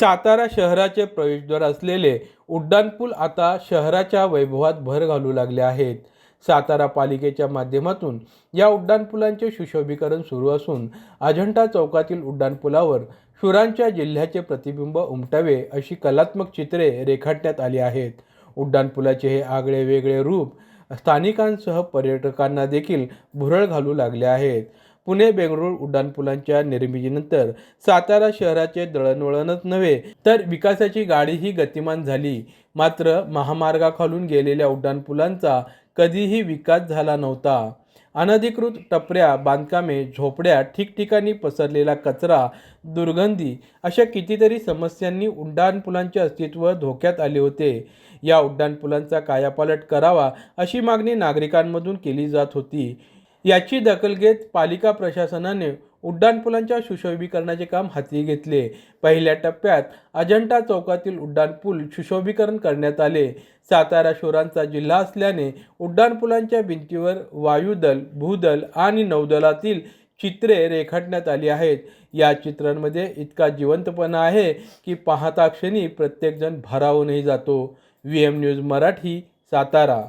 सातारा शहराचे प्रवेशद्वार असलेले उड्डाणपूल आता शहराच्या वैभवात भर घालू लागले आहेत. सातारा पालिकेच्या माध्यमातून या उड्डाणपुलांचे सुशोभीकरण सुरू असून अजंठा चौकातील उड्डाणपुलावर शुरांच्या जिल्ह्याचे प्रतिबिंब उमटावे अशी कलात्मक चित्रे रेखाटण्यात आली आहेत. उड्डाणपुलाचे हे आगळे वेगळे रूप स्थानिकांसह पर्यटकांना देखील भुरळ घालू लागले आहेत. पुणे बेंगळूर उड्डाणपुलांच्या निर्मितीनंतर सातारा शहराचे दळणवळणच नव्हे तर विकासाची गाडीही गतिमान झाली. मात्र महामार्गाखालून गेलेल्या उड्डाणपुलांचा कधीही विकास झाला नव्हता. अनधिकृत टपऱ्या बांधकामे झोपड्या ठिकठिकाणी पसरलेला कचरा दुर्गंधी अशा कितीतरी समस्यांनी उड्डाणपुलांचे अस्तित्व धोक्यात आले होते. या उड्डाणपुलांचा कायापालट करावा अशी मागणी नागरिकांमधून केली जात होती. याची दखल घेत पालिका प्रशासनाने उड्डाणपुलांच्या सुशोभीकरणाचे काम हाती घेतले. पहिल्या टप्प्यात अजंठा चौकातील उड्डाणपूल सुशोभीकरण करण्यात आले. सातारा शोरांचा जिल्हा असल्याने उड्डाणपुलांच्या भिंतीवर वायुदल भूदल आणि नौदलातील चित्रे रेखाटण्यात आली आहेत. या चित्रांमध्ये इतका जिवंतपणा आहे की पाहता क्षणी प्रत्येकजण भारावूनही जातो. V M news Marathi Satara.